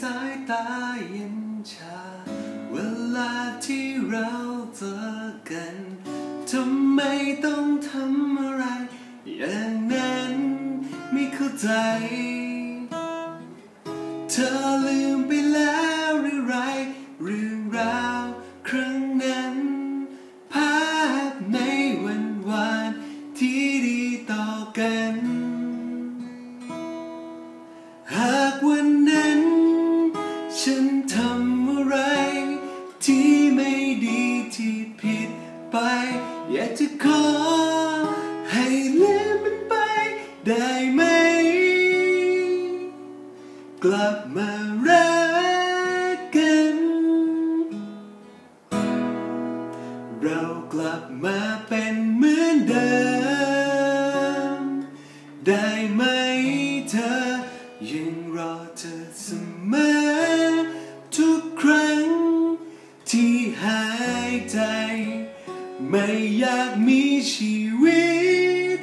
สายตาเย็นชา เวลาที่เราเจอกันทำไมต้องทำอะไร อย่างนั้นไม่เข้าใจ เธอลืมไปแล้วหรือไรเรื่องราว ลับมาเป็นเหมือนเดิม ได้ไหมเธอ ยังรอเธอเสมอ ทุกครั้ง ที่หายใจ ไม่อยากมีชีวิต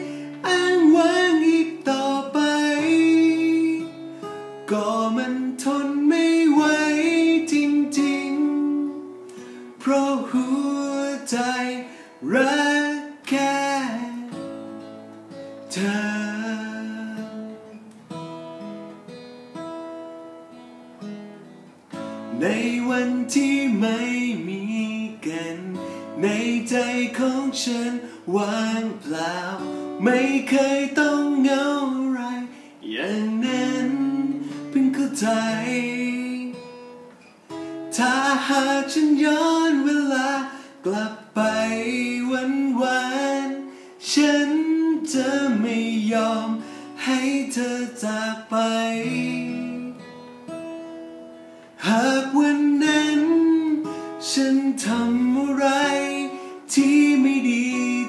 อ้างว้างอีกต่อไป ก็มันทนไม่ไหวจริงๆ เพราะหัวใจ รักแค่เธอ ในวันที่ไม่มีกัน ในใจของฉันว่างเปล่า ไม่เคยต้องเหงาอะไร อย่างนั้นเพิ่งเข้าใจ ถ้าหากฉันย้อนเวลากลับไป ฉันจะไม่ยอมให้เธอจากไป หากวันนั้น ฉันทำอะไร ที่ไม่ดี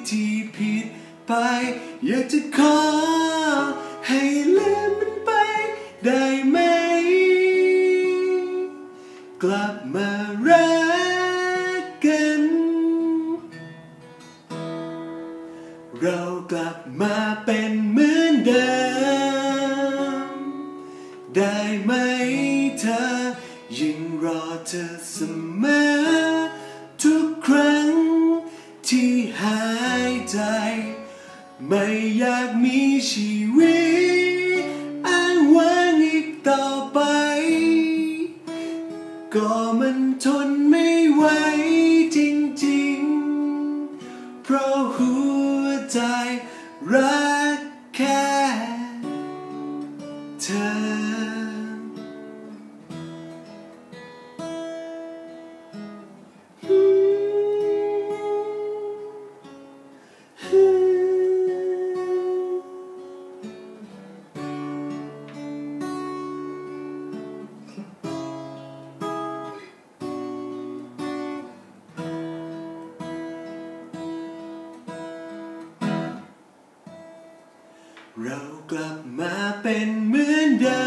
ที่ผิดไป อยากจะขอ ให้ลืมมันไปได้ไหม กลับมารัก เรากลับมาเป็นเหมือนเดิม ได้ไหมเธอยังรอเธอเสมอ ทุกครั้งที่หายใจ ไม่อยากมีชีวิตอ้างว้างอีกต่อไป ก็มันทนไม่ไหวจริงๆ เพราะหัว ใจรักแค่ เรากลับมาเป็นเหมือนเดิ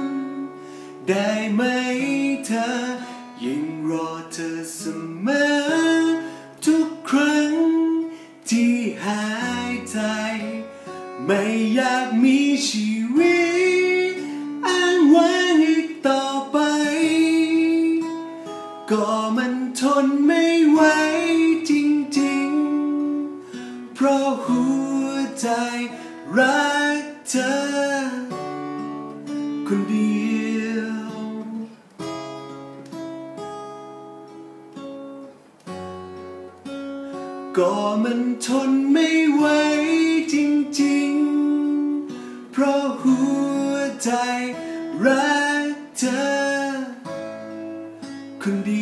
ม ได้ไหมเธอ ยังรอเธอเสมอ ทุกครั้งที่หายใจ ไม่อยากมีชีวิตอ้างว้างอีกต่อไป ก็มันทนไม่ไหวจริงๆ เพราะหัว ใจรักเธอ คนเดียว ก็มันทนไม่ไหวจริงๆ เพราะหัวใจรักเธอ คนเดียว